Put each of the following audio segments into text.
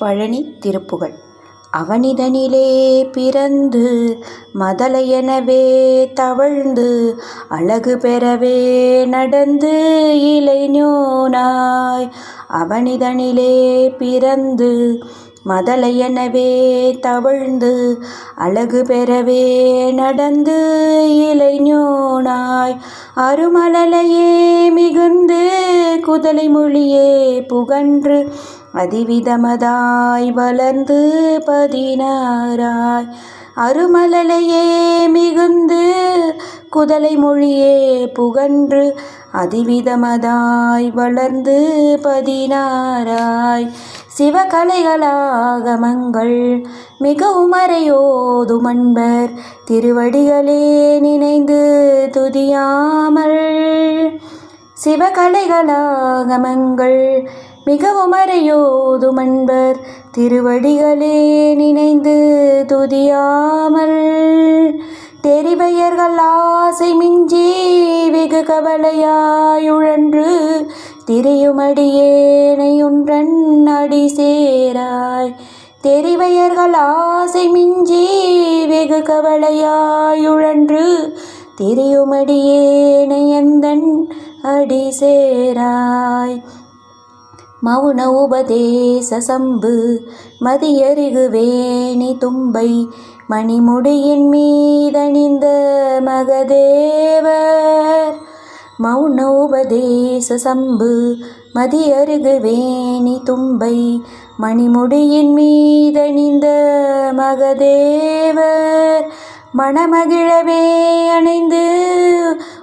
பழனி திருப்புகழ் அவனிதனிலே பிறந்து மதலையெனவே தவழ்ந்து அழகு பெறவே நடந்து இளைஞனாய் அவனிதனிலே பிறந்து மதலையெனவே தவழ்ந்து அழகு பெறவே நடந்து இளைஞனாய் அருமலலையே மிகுந்து குதலை மொழியே புகன்று அதிவிதமதாய் வளர்ந்து பதினாராய் அருமலலையே மிகுந்து குதலை மொழியே புகன்று அதிவிதமதாய் வளர்ந்து பதினாராய் சிவகலைகளாகமங்கள் மிக அறையோதும் அன்பர் திருவடிகளே நினைந்து துதியாமல். சிவகலைகளாகமங்கள் மிகவும் அறையோதும் அன்பர் திருவடிகளே நினைந்து துதியாமல். தெரிவையர்கள் ஆசை மிஞ்சி வெகு கவலையாயுழன்று திரியுமடியேனையுன்றன் அடி சேராய். தெரிவையர்கள் ஆசை மிஞ்சி வெகு கவலையாயுழன்று திரியுமடியேனையந்தன் அடி சேராய். மௌன உபதேச சம்பு மதியருகு வேணி தும்பை மணிமுடியின் மீதணிந்த மகதேவர். மௌன உபதேச சம்பு மதியருகு வேணி தும்பை மணிமுடியின் மீதணிந்த மகதேவர். மணமகிழவே அணைந்து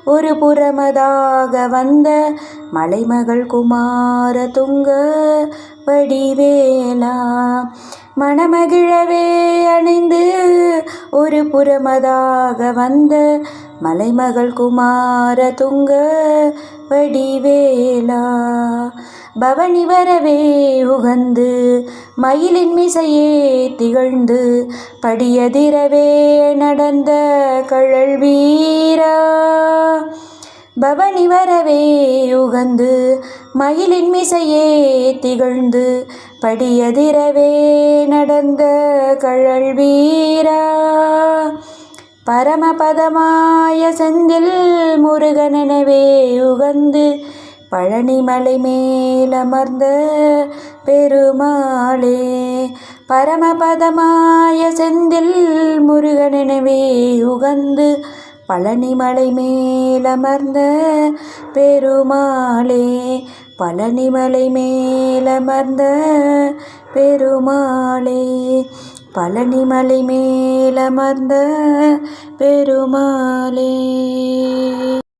ஒரு புறமதாக வந்த மலைமகள் குமார துங்க வடிவேலா. மணமகிழவே அணிந்து ஒரு புறமதாக வந்த மலைமகள் குமார துங்க வடிவேலா. பவனி வரவே உகந்து மயிலின் மிசையே திகழ்ந்து படியதிரவே நடந்த கழல் வீரா. பவனி வரவே உகந்து மயிலின் மிசையே திகழ்ந்து படியதிரவே நடந்த கழல் வீரா. பரமபதமாய செந்தில் முருகனெனவே உகந்து பழனிமலை மேலமர்ந்த பெருமாளே. பரமபதமாய செந்தில் முருகனெனவே உகந்து பழனிமலை மேலமர்ந்த பெருமாளே பழனிமலை மேலமர்ந்த பெருமாளே பழனிமலை மேலமர்ந்த பெருமாளே.